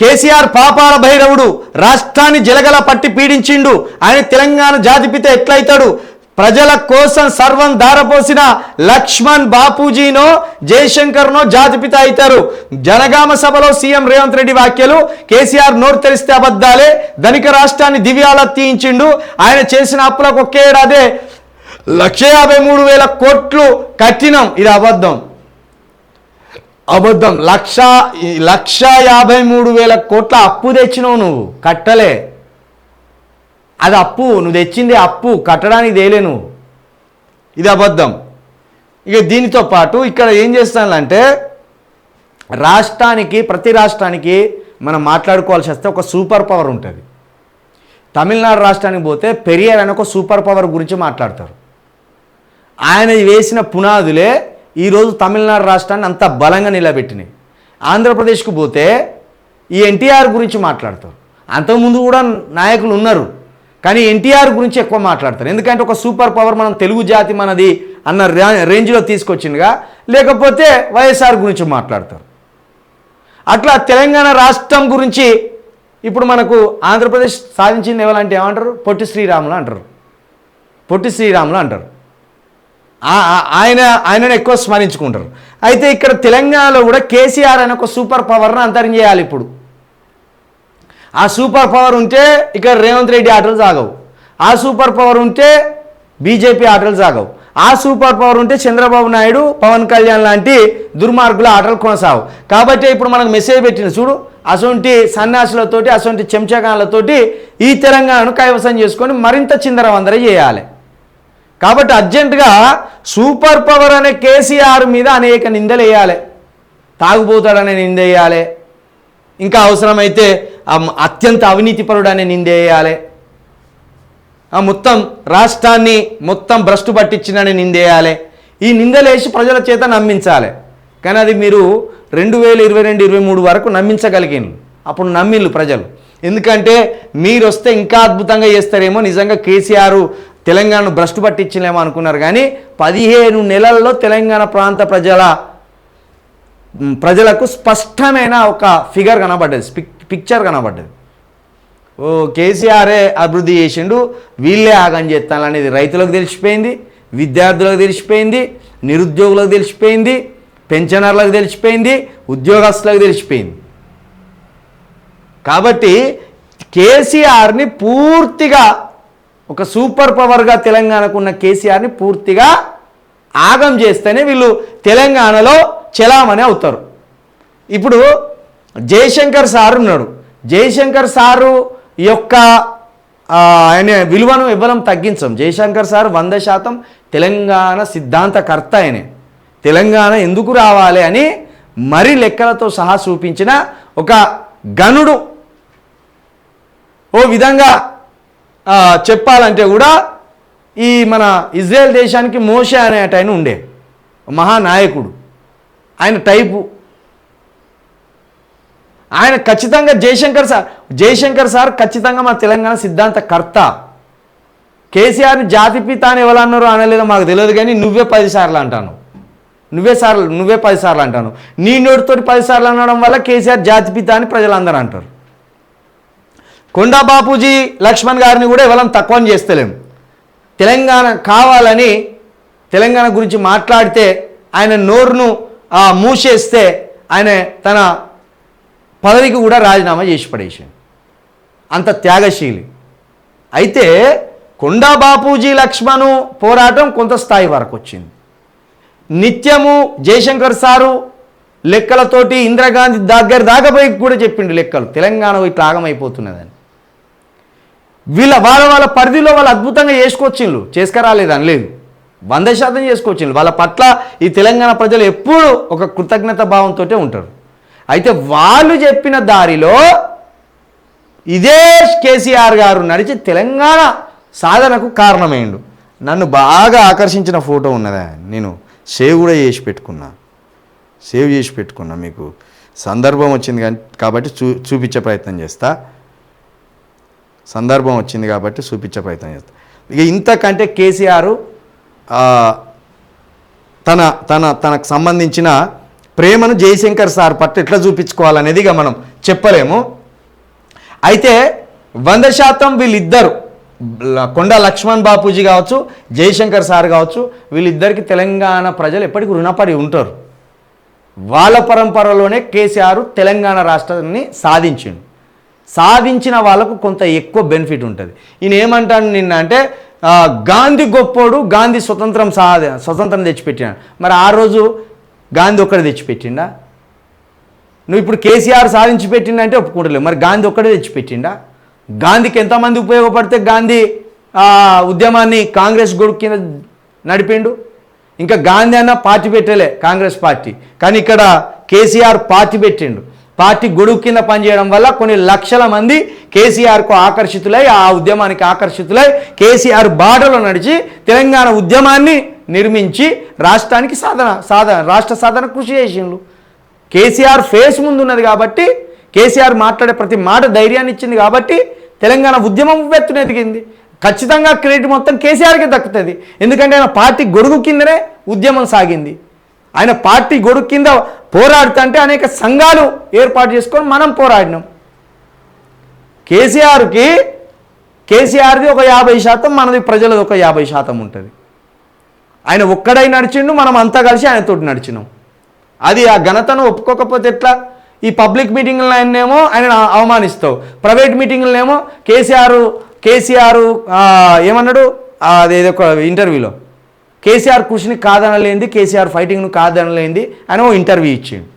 కేసీఆర్ పాపాల భైరవుడు రాష్ట్రాన్ని జలగల పట్టి పీడించిండు. ఆయన తెలంగాణ జాతిపిత ఎట్లయితాడు? ప్రజల కోసం సర్వం దారపోసిన లక్ష్మణ్ బాపూజీనో జయశంకర్నో జాతిపిత అవుతారు జనగామ సభలో సీఎం రేవంత్ రెడ్డి వ్యాఖ్యలు కేసీఆర్ నోరు తెరిస్తే అబద్ధాలే ధనిక రాష్ట్రాన్ని దివ్యాల తీయించిండు. ఆయన చేసిన అప్పులకు ఒకే ఏడాదే లక్ష యాభై మూడు వేల కోట్లు కట్టినం. ఇది అబద్ధం. అబద్ధం. లక్ష లక్ష యాభై మూడు వేల కోట్ల అప్పు తెచ్చినావు నువ్వు. కట్టలే. అది అప్పు. నువ్వు తెచ్చింది అప్పు. కట్టడానికి తేలే నువ్వు. ఇది అబద్ధం. ఇక దీనితో పాటు ఇక్కడ ఏం చేస్తానంటే రాష్ట్రానికి ప్రతి రాష్ట్రానికి మనం మాట్లాడుకోవాల్సి వస్తే ఒక సూపర్ పవర్ ఉంటుంది. తమిళనాడు రాష్ట్రానికి పోతే పెరియార్ అని ఒక సూపర్ పవర్ గురించి మాట్లాడతారు. ఆయన వేసిన పునాదులే ఈరోజు తమిళనాడు రాష్ట్రాన్ని అంత బలంగా నిలబెట్టినాయి. ఆంధ్రప్రదేశ్కు పోతే ఈ ఎన్టీఆర్ గురించి మాట్లాడతారు. అంతకుముందు కూడా నాయకులు ఉన్నారు కానీ ఎన్టీఆర్ గురించి ఎక్కువ మాట్లాడతారు. ఎందుకంటే ఒక సూపర్ పవర్ మనం తెలుగు జాతి మనది అన్న రేంజ్లో తీసుకొచ్చిందిగా లేకపోతే వైఎస్ఆర్ గురించి మాట్లాడతారు. అట్లా తెలంగాణ రాష్ట్రం గురించి ఇప్పుడు మనకు ఆంధ్రప్రదేశ్ సాధించింది ఎవరంటే ఏమంటారు? పొట్టి శ్రీరాములు అంటారు. పొట్టి శ్రీరాములు అంటారు. ఆయన ఆయనను ఎక్కువ స్మరించుకుంటారు. అయితే ఇక్కడ తెలంగాణలో కూడా కేసీఆర్ అనే ఒక సూపర్ పవర్ను అంతరం చేయాలి ఇప్పుడు. ఆ సూపర్ పవర్ ఉంటే ఇక్కడ రేవంత్ రెడ్డి ఆటలు సాగవు. ఆ సూపర్ పవర్ ఉంటే బీజేపీ ఆటలు సాగవు. ఆ సూపర్ పవర్ ఉంటే చంద్రబాబు నాయుడు పవన్ కళ్యాణ్ లాంటి దుర్మార్గుల ఆటలు కొనసాగవు. కాబట్టి ఇప్పుడు మనకు మెసేజ్ పెట్టిన చూడు అసొంటి సన్యాసులతోటి అసొంటి చెంచగాళ్ళతోటి ఈ తెలంగాణను కైవసం చేసుకొని మరింత చిందరవందర చేయాలి. కాబట్టి అర్జెంటుగా సూపర్ పవర్ అనే కేసీఆర్ మీద అనేక నిందలు వేయాలి. తాగుబోతాడనే నింద వేయాలి. ఇంకా అవసరమైతే అత్యంత అవినీతిపరుడు అనే నింద వేయాలి. ఆ మొత్తం రాష్ట్రాన్ని మొత్తం భ్రష్టు పట్టించినని నిందేయాలి ఈ నిందలేసి ప్రజల చేత నమ్మించాలి. కానీ అది మీరు రెండు వేల ఇరవై రెండు ఇరవై మూడు వరకు నమ్మించగలిగిన అప్పుడు నమ్మిళ్ళు ప్రజలు. ఎందుకంటే మీరు వస్తే ఇంకా అద్భుతంగా చేస్తారేమో. నిజంగా కేసీఆర్ తెలంగాణను భ్రష్టు పట్టించలేమో అనుకున్నారు కానీ పదిహేను నెలల్లో తెలంగాణ ప్రాంత ప్రజల ప్రజలకు స్పష్టమైన ఒక ఫిగర్ కనబడ్డది పిక్ పిక్చర్ కనబడ్డది. ఓ కేసీఆరే అభివృద్ధి చేసిండు వీళ్ళే ఆగం చేస్తాను అనేది రైతులకు తెలిసిపోయింది విద్యార్థులకు తెలిసిపోయింది నిరుద్యోగులకు తెలిసిపోయింది పెన్షనర్లకు తెలిసిపోయింది ఉద్యోగస్తులకు తెలిసిపోయింది. కాబట్టి కేసీఆర్ని పూర్తిగా ఒక సూపర్ పవర్గా తెలంగాణకు ఉన్న కేసీఆర్ని పూర్తిగా ఆగం చేస్తేనే వీళ్ళు తెలంగాణలో చెలామణి అవుతారు. ఇప్పుడు జయశంకర్ సార్ ఉన్నాడు. జయశంకర్ సారు యొక్క ఆయన విలువను ఇవ్వడం తగ్గించం. జయశంకర్ సార్ వంద శాతం తెలంగాణ సిద్ధాంతకర్త ఆయనే. తెలంగాణ ఎందుకు రావాలి అని మరి లెక్కలతో సహా చూపించిన ఒక గనుడు. ఓ విధంగా చెప్పాలంటే కూడా ఈ మన ఇజ్రాయెల్ దేశానికి మోషే అనే ఆయన ఉండే. మహానాయకుడు. ఆయన టైపు. ఆయన ఖచ్చితంగా జయశంకర్ సార్ జయశంకర్ సార్ ఖచ్చితంగా మా తెలంగాణ సిద్ధాంత కర్త కేసీఆర్ని జాతిపిత అని ఎవరు అనలేదో మాకు తెలియదు కానీ నువ్వే పదిసార్లు అంటాను. నువ్వే సార్లు నువ్వే పదిసార్లు అంటాను. నీ నోటితోటి పదిసార్లు అనడం వల్ల కేసీఆర్ జాతిపిత అని ప్రజలందరూ అంటారు. కొండా బాపూజీ లక్ష్మణ్ గారిని కూడా ఎవరం తక్కువ చేస్తలేం. తెలంగాణ కావాలని తెలంగాణ గురించి మాట్లాడితే ఆయన నోరును మూసేస్తే ఆయన తన పదవికి కూడా రాజీనామా చేసి పడేసాడు అంత త్యాగశీలి. అయితే కొండా బాపూజీ లక్ష్మణు పోరాటం కొంత స్థాయి వరకు వచ్చింది. నిత్యము జయశంకర్ సారు లెక్కలతోటి ఇందిరాగాంధీ దగ్గర దాకా పోయి కూడా చెప్పిండు లెక్కలు. తెలంగాణ ఇట్లా ఆగమైపోతున్నదని. వీళ్ళ వాళ్ళ వాళ్ళ పరిధిలో వాళ్ళు అద్భుతంగా చేసుకోవచ్చిండ్రు చేసుకురాలేదని లేదు. వంద శాతం చేసుకొచ్చిండ్రు. వాళ్ళ పట్ల ఈ తెలంగాణ ప్రజలు ఎప్పుడూ ఒక కృతజ్ఞత భావంతో ఉంటారు. అయితే వాళ్ళు చెప్పిన దారిలో ఇదే కేసీఆర్ గారు నడిచి తెలంగాణ సాధనకు కారణమైండు. నన్ను బాగా ఆకర్షించిన ఫోటో ఉన్నదా. నేను సేవ్ కూడా చేసి పెట్టుకున్నా. సేవ్ చేసి పెట్టుకున్నా మీకు. సందర్భం వచ్చింది కానీ కాబట్టి చూ చూపించే ప్రయత్నం చేస్తా. సందర్భం వచ్చింది కాబట్టి చూపించే ప్రయత్నం చేస్తాం. ఇక ఇంతకంటే కేసీఆర్ తన తన తనకు సంబంధించిన ప్రేమను జయశంకర్ సార్ పట్ల ఎట్లా చూపించుకోవాలనేది ఇక మనం చెప్పలేము. అయితే వంద శాతం వీళ్ళిద్దరు కొండ లక్ష్మణ్ బాపూజీ కావచ్చు జయశంకర్ సార్ కావచ్చు వీళ్ళిద్దరికి తెలంగాణ ప్రజలు ఎప్పటికీ రుణపడి ఉంటారు. వాళ్ళ పరంపరలోనే కేసీఆర్ తెలంగాణ రాష్ట్రాన్ని సాధించిండు. సాధించిన వాళ్ళకు కొంత ఎక్కువ బెనిఫిట్ ఉంటుంది. ఈయన ఏమంటాడు నిన్న అంటే గాంధీ గొప్పోడు గాంధీ స్వతంత్రం సాధ స్వతంత్రం తెచ్చిపెట్టినాడు. మరి ఆ రోజు గాంధీ ఒక్కడే తెచ్చిపెట్టిండా? నువ్వు ఇప్పుడు కేసీఆర్ సాధించి పెట్టిండంటే ఒప్పుకుంటలేవు. మరి గాంధీ ఒక్కడే తెచ్చిపెట్టిండా? గాంధీకి ఎంతమంది ఉపయోగపడితే గాంధీ ఉద్యమాన్ని కాంగ్రెస్ గొడుగు కింద నడిపిండు? ఇంకా గాంధీ అన్న పార్టీ పెట్టలే కాంగ్రెస్ పార్టీ. కానీ ఇక్కడ కేసీఆర్ పార్టీ పెట్టిండు. పార్టీ గొడుగు కింద పనిచేయడం వల్ల కొన్ని లక్షల మంది కేసీఆర్కు ఆకర్షితులై ఆ ఉద్యమానికి ఆకర్షితులై కేసీఆర్ బాటలో నడిచి తెలంగాణ ఉద్యమాన్ని నిర్మించి రాష్ట్రానికి సాధన సాధన రాష్ట్ర సాధన కృషి చేసిండు కేసీఆర్ ఫేస్ ముందు ఉన్నది కాబట్టి కేసీఆర్ మాట్లాడే ప్రతి మాట ధైర్యాన్ని ఇచ్చింది కాబట్టి తెలంగాణ ఉద్యమం వెత్తున ఎదిగింది ఖచ్చితంగా క్రెడిట్ మొత్తం కేసీఆర్కే దక్కుతుంది. ఎందుకంటే ఆయన పార్టీ గొడుగు కిందనే ఉద్యమం సాగింది. ఆయన పార్టీ గొడుగు కింద పోరాడుతుంటే అనేక సంఘాలు ఏర్పాటు చేసుకొని మనం పోరాడినాం. కేసీఆర్కి కేసీఆర్ది ఒక యాభై శాతం మనది ప్రజలది ఒక యాభై శాతం ఉంటుంది. ఆయన ఒక్కడై నడిచిండు మనం అంతా కలిసి ఆయనతోటి నడిచినాం. అది ఆ ఘనతను ఒప్పుకోకపోతే ఎట్లా? ఈ పబ్లిక్ మీటింగ్లో ఆయనేమో ఆయన అవమానిస్తావు. ప్రైవేట్ మీటింగ్లనేమో కేసీఆర్ కేసీఆర్ ఏమన్నాడు? అదేదో ఒక ఇంటర్వ్యూలో. కేసీఆర్ కృషిని కాదనలేంది కేసీఆర్ ఫైటింగ్ను కాదనలేంది అని ఓ ఇంటర్వ్యూ ఇచ్చిండు.